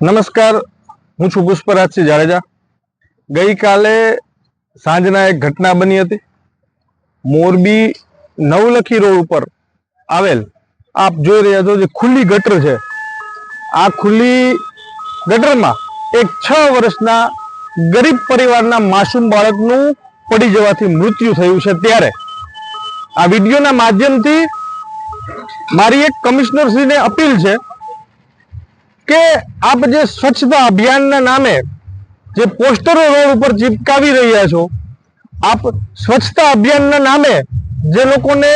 નમસ્કાર, હું છું પુષ્પરાજસિંહ જાડેજા. ગઈકાલે સાંજના એક ઘટના બની હતી. મોરબી નવલખી રોડ ઉપર આવેલ, આપ જોઈ રહ્યા છો જે ખુલ્લી ગટર છે. આ ખુલ્લી ગટરમાં એક છ વર્ષના ગરીબ પરિવારના માસૂમ બાળકનું પડી જવાથી મૃત્યુ થયું છે ત્યારે. આ વિડીયોના માધ્યમથી મારી એક કમિશનરશ્રીને અપીલ છે કે આપ જે સ્વચ્છતા અભિયાનના નામે જે પોસ્ટરો રોડ ઉપર ચિપકાવી રહ્યા છો, આપ સ્વચ્છતા અભિયાનના નામે જે લોકોને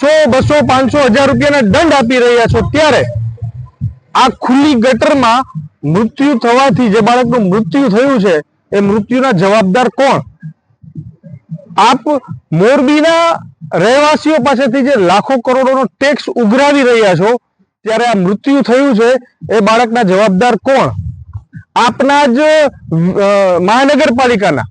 સો, બસો, પાંચસો હજાર રૂપિયાના દંડ આપી રહ્યા છો ત્યારે આ ખુલ્લી ગટરમાં મૃત્યુ થવાથી જે બાળકનું મૃત્યુ થયું છે, એ મૃત્યુના જવાબદાર કોણ? આપ મોરબીના રહેવાસીઓ પાસેથી જે લાખો કરોડોનો ટેક્સ ઉઘરાવી રહ્યા છો ત્યારે આ મૃત્યુ થયું છે એ બાળકના જવાબદાર કોણ? આપના જ મહાનગરપાલિકાના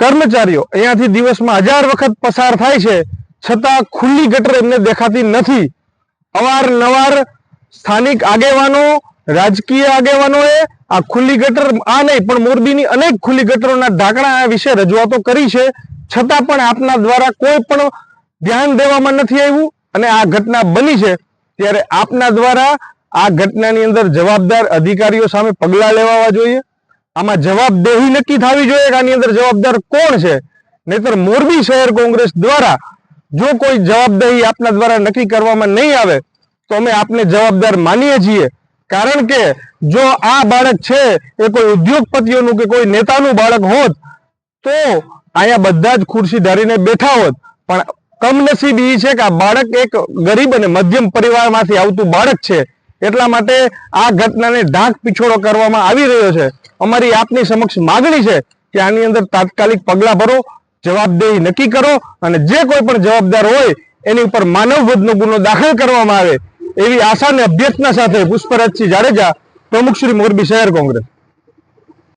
કર્મચારીઓ. અહીંયાથી દિવસમાં હજાર વખત પસાર થાય છે, છતાં ખુલ્લી ગટર એમને દેખાતી નથી. અવારનવાર સ્થાનિક આગેવાનો, રાજકીય આગેવાનોએ આ ખુલ્લી ગટર, આ નહીં, પણ મોરબીની અનેક ખુલ્લી ગટરોના ઢાંકણા વિશે રજૂઆતો કરી છે. છતાં પણ આપના દ્વારા કોઈ પણ ધ્યાન દેવામાં નથી આવ્યું અને આ ઘટના બની છે. ત્યારે આપના દ્વારા આ ઘટનાની અંદર જવાબદાર અધિકારીઓ સામે પગલાં લેવાવા જોઈએ. આમાં જવાબદેહી નક્કી થવી જોઈએ કે આની અંદર જવાબદાર કોણ છે? નહીતર મોરબી શહેર કોંગ્રેસ દ્વારા જો કોઈ જવાબદારી આપના દ્વારા નક્કી કરવામાં નહીં આવે, તો અમે આપને જવાબદાર માનીએ છીએ. કારણ કે જો આ બાળક છે, એ કોઈ ઉદ્યોગપતિઓનું કે કોઈ નેતાનું બાળક હોત, તો અહીંયા બધા જ ખુરશી ધારીને બેઠા હોત. પણ કમનસીબ એ છે કે આ બાળક એક ગરીબ અને મધ્યમ પરિવારમાંથી આવતું બાળક છે. એટલા માટે આ ઘટનાને ઢાંક પીછોડો કરવામાં આવી રહ્યો છે. અમારી આપની સમક્ષ માગણી છે કે આની અંદર તાત્કાલિક પગલાં ભરો, જવાબદેહી નક્કી કરો અને જે કોઈ પણ જવાબદાર હોય એની ઉપર માનવવધનો ગુનો દાખલ કરવામાં આવે એવી આશા અને અભ્યર્થના સાથે પુષ્પરાજસિંહ જાડેજા, પ્રમુખ શ્રી મોરબી શહેર કોંગ્રેસ.